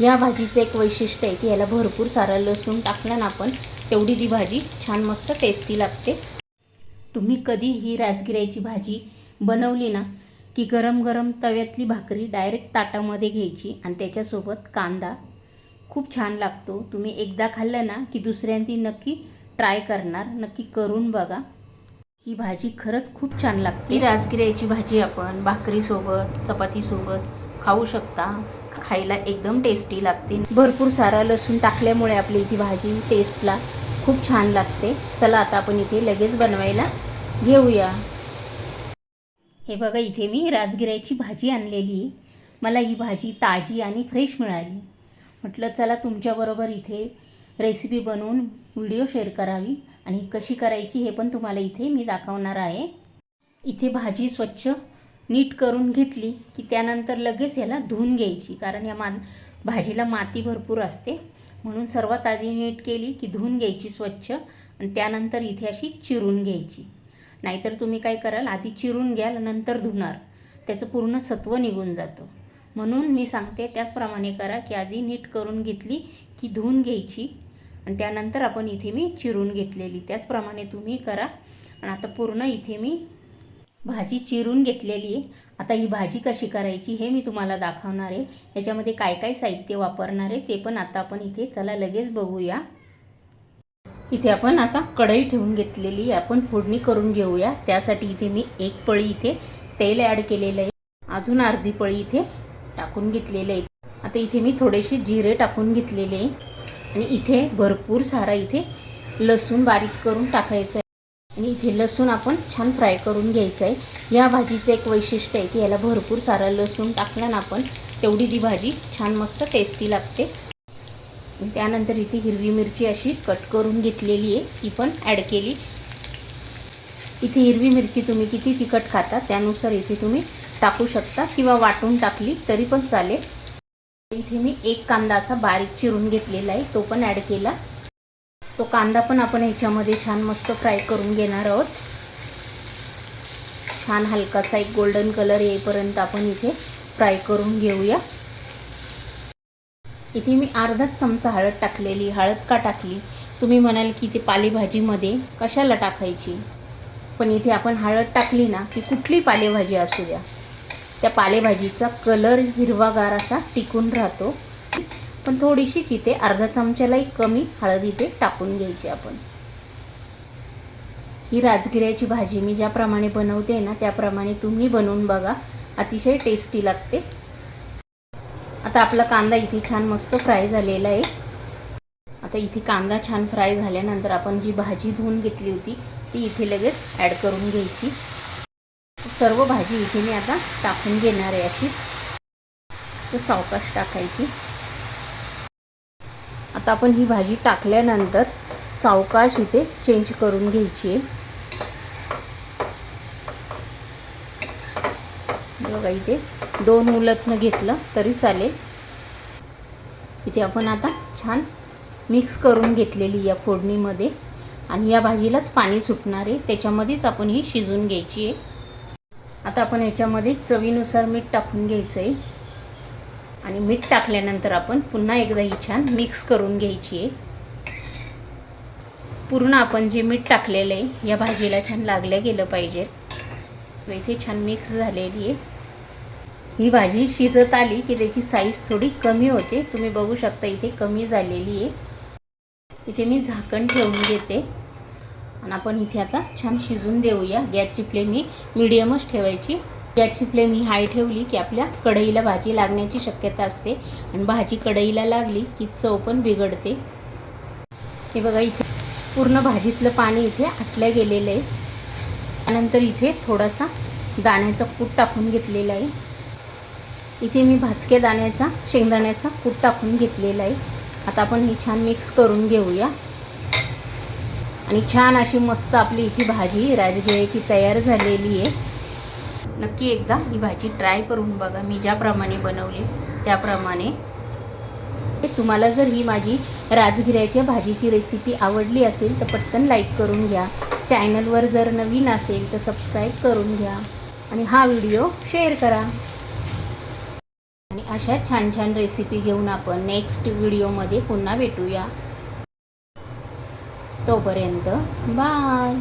या भाजीचं एक वैशिष्ट्य आहे की याला भरपूर सारा लसूण टाकलं ना आपण तेवढी ती भाजी छान मस्त टेस्टी लागते. तुम्ही कधी ही राजगिऱ्याची भाजी बनवली ना की गरम गरम तव्यातली भाकरी डायरेक्ट ताटामध्ये घ्यायची आणि त्याच्यासोबत कांदा खूप छान लागतो. तुम्ही एकदा खाल्लं ना की दुसऱ्यांदी नक्की ट्राय करणार नक्की करून बघा. ही भाजी खरंच खूप छान लागते. ही राजगिऱ्याची भाजी आपण भाकरीसोबत चपातीसोबत खाऊ शकता. खायला एकदम टेस्टी लागते. भरपूर सारा लसूण टाकल्यामुळे आपली ती भाजी टेस्टला खूप छान लागते. चला आता आपण इथे लगेच बनवायला घेऊया. हे बघा इथे मी राजगिऱ्याची भाजी आणलेली आहे. मला ही भाजी ताजी आणि फ्रेश मिळाली. म्हटलं चला तुमच्याबरोबर इथे रेसिपी बनवून व्हिडिओ शेअर करावी आणि कशी करायची हे पण तुम्हाला इथे मी दाखवणार आहे. इथे भाजी स्वच्छ नीट करून घेतली की त्यानंतर लगेच याला धुवून घ्यायची. कारण या मा भाजीला माती भरपूर असते. म्हणून सर्वात आधी नीट केली की धुवून घ्यायची स्वच्छ आणि त्यानंतर इथे अशी चिरून घ्यायची. नाहीतर तुम्ही काय कराल आधी चिरून घ्याल नंतर धुणार. त्याचं पूर्ण सत्व निघून जातं. म्हणून मी सांगते त्याचप्रमाणे करा की आधी नीट करून घेतली की धुवून घ्यायची आणि त्यानंतर आपण इथे मी चिरून घेतलेली. त्याचप्रमाणे तुम्ही करा आणि आता पूर्ण इथे मी भाजी चिरून घेतलेली आहे. आता ही भाजी कशी करायची हे मी तुम्हाला दाखवणार आहे. याच्यामध्ये काय काय साहित्य वापरणार आहे ते पण आता आपण इथे चला लगेच बघूया. इथे आपण आता कढई ठेवून घेतलेली आहे. आपण फोडणी करून घेऊया. त्यासाठी इथे मी एक पळी इथे तेल ॲड केलेलं आहे. अजून अर्धी पळी इथे टाकून घेतलेले आहे. आता इथे मी थोडेसे जिरे टाकून घेतलेले आहे. आणि इथे भरपूर सारा इथे लसूण बारीक करून टाकायचं आणि इथे लसूण आपण छान फ्राय करून घ्यायचं आहे या भाजीचं एक वैशिष्ट्य आहे की याला भरपूर सारा लसूण टाकलं ना आपण तेवढी ती भाजी छान मस्त टेस्टी लागते. त्यानंतर इथे हिरवी मिरची अशी कट करून घेतलेली आहे ती पण ॲड केली. इथे हिरवी मिरची तुम्ही किती तिखट खाता त्यानुसार इथे तुम्ही टाकू शकता किंवा वाटून टाकली तरी पण चालेल. इथे मी एक कांदा असा बारीक चिरून घेतलेला आहे तो पण ॲड केला. तो कांदा पण आपण ह्याच्यामध्ये छान मस्त फ्राय करून घेणार आहोत. छान हलकासा एक गोल्डन कलर येईपर्यंत आपण इथे फ्राय करून घेऊया. इथे मी अर्धाच चमचा हळद टाकलेली हळद का टाकली? तुम्ही म्हणाल की ते पालेभाजीमध्ये कशाला टाकायची? पण इथे आपण हळद टाकली ना की कुठली पालेभाजी असू द्या. त्या पालेभाजीचा कलर हिरवागार असा टिकून राहतो. पण थोडीशीच इथे अर्धा चमच्यालाही कमी हळद इथे टाकून घ्यायची आपण. ही राजगिऱ्याची भाजी मी ज्याप्रमाणे बनवते ना त्याप्रमाणे तुम्ही बनवून बघा. अतिशय टेस्टी लागते. आता आपला कांदा इथे छान मस्त फ्राय झालेला आहे. आता इथे कांदा छान फ्राय झाल्यानंतर आपण जी भाजी धुवून घेतली होती ती इथे लगेच ॲड करून घ्यायची. सर्व भाजी इथे मी आता टाकून घेणार आहे अशी. तर सावकाश टाकायची. आता आपण ही भाजी टाकल्यानंतर सावकाश इथे चेंज करून घ्यायची. आहे बघा इथे दोन उलटनं घेतलं तरी चालेल. इथे आपण आता छान मिक्स करून घेतलेली या फोडणीमध्ये. आणि या भाजीलाच पाणी सुटणार आहे. त्याच्यामध्येच आपण ही शिजवून घ्यायची आहे. आता आपण याच्यामध्ये चवीनुसार मीठ टाकून घ्यायचं आहे आणि मीठ टाकल्यानंतर आपण पुन्हा एकदा ही छान मिक्स करून घ्यायची आहे. पूर्ण आपण जे मीठ टाकलेलं आहे या भाजीला छान लागलं गेलं पाहिजे. इथे छान मिक्स झालेली आहे. ही भाजी शिजत आली की त्याची साईज थोडी कमी होते. तुम्ही बघू शकता इथे कमी झालेली आहे. इथे मी झाकण ठेवून घेते. आणि आपण इथे आता छान शिजून देऊया. गॅसची फ्लेम ही मिडियमच ठेवायची. गॅसची फ्लेम ही हाय ठेवली की आपल्या कढईला भाजी लागण्याची शक्यता असते. आणि भाजी कढईला लागली की चव पण बिघडते. हे बघा इथे पूर्ण भाजीतलं पाणी इथे आटलं गेलेलं आहे. त्यानंतर इथे थोडासा दाण्याचा कूट टाकून घेतलेला आहे. इथे मी भाजके दाण्याचा शेंगदाण्याचा कूट टाकून घेतलेला आहे. आता आपण ही छान मिक्स करून घेऊया. आणि छान अशी मस्त आपली इथे भाजी राजगिऱ्याची तयार झालेली आहे. नक्की एकदा ही भाजी ट्राय करून बघा. मी ज्याप्रमाणे बनवली त्याप्रमाणे. तुम्हाला जर ही माझी राजगिऱ्याच्या भाजीची रेसिपी आवडली असेल तर पटकन लाईक करून घ्या. चॅनलवर जर नवीन असेल तर सबस्क्राईब करून घ्या. आणि हा व्हिडिओ शेअर करा. आणि अशा छान छान रेसिपी घेऊन आपण नेक्स्ट व्हिडिओमध्ये पुन्हा भेटूया. तोपर्यंत बाय